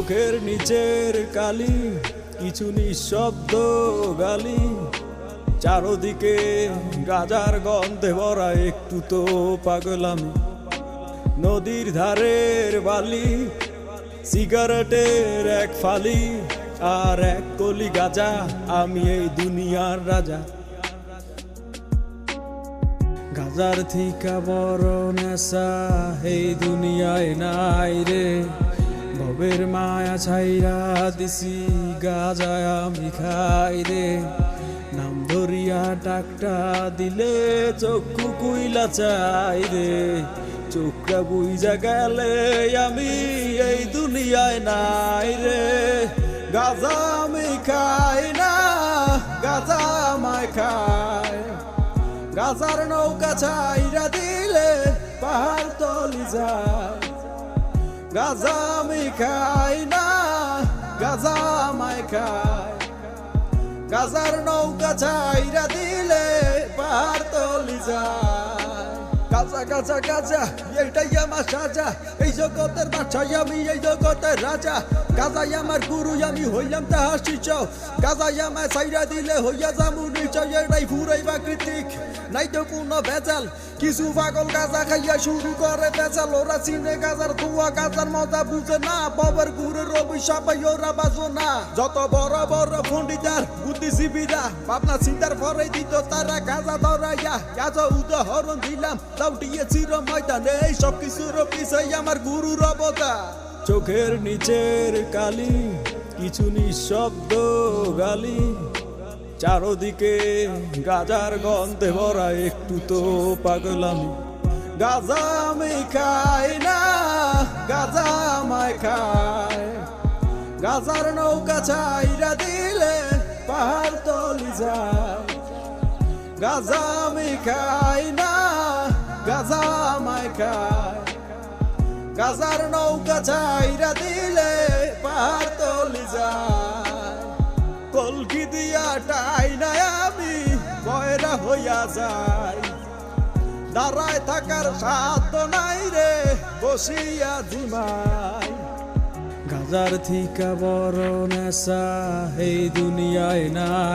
চোখের নিচের কালি, কিছু নিঃশব্দ গালি। চারদিকে গাজার গন্ধে ভরা একটু তো পাগলামি। নদীর ধারের বালি, সিগারেটের এক ফালি, আর এক কলি গাজা আমি এই দুনিয়ার রাজা। গাজার থিকা বড় নেশা, এই দুনিয়ায় নাই রে। ভবের মায়া ছাইরা দিছি গাজায় আমি খাই রে। নাম ধরিয়া টাকটা দিলে চক্ষু কুইলা চাই রে। চোখটা বুইজা গেলে আমি এই দুনিয়ায় নাই রে। গাজা আমি খাই না গাজা আমায় খায়। গাজার নৌকা ছাইরা দিলে পাহাড় তলি যায়। গাজা আমি খাই না গাজা আমায় খায় গাজার নৌকা ছাইরা দিলে পাহাড় তলি যায়। গাজা গাজা এইটাই আমার সাজা। এই জগতের বাচ্চাই আমি এই জগতের রাজা। গাজাই আমার গুরু, আমি হইলাম তাহার শিচাও গাজাই আমার সাইরা দিলে হইয়া যামু নিশ্চয়, এটাই ফুরাই বা কৃতিক নাই তো কোনো ভেজাল কিছু পাগল গাজা খাইয়া শুরু করে ভেজাল ওরা চিনে গাজার ধোয়া গাজার মজা বুঝে না। বাবার গুরুর অভিশাপাই ওরা বাজো না। যত বড় বড় পণ্ডিতার বুদ্ধিজীবীরা, ভাবনা চিন্তার পরে দিত তারা গাজা ধরাইয়া। গাজ উদাহরণ দিলাম চির ময়দানে সব কিছুর পিছাই আমার গুরুর অবদান চোখের নিচের কালি, কিছু নিঃশব্দ গালি। চারদিকে গাজার গন্ধে ভরা একটু তো পাগলামি। গাজা আমি খাই না, গাজা আমায় খায়। গাজার নৌকা ছাইরা দিলে পাহাড় তলি যায়। গাজা আমি খাই না গাজা গাজার নৌকা ছাইরা দিলে পাহাড় তলি যায়। কলকি দিয়া টাই না আমি কয়রা হইয়া যাই। দাঁড়ায় থাকার সাধ্য নাই রে, বসিয়া ধিমাই গাজার থিকা বড় নেশা এই দুনিয়ায় নাই।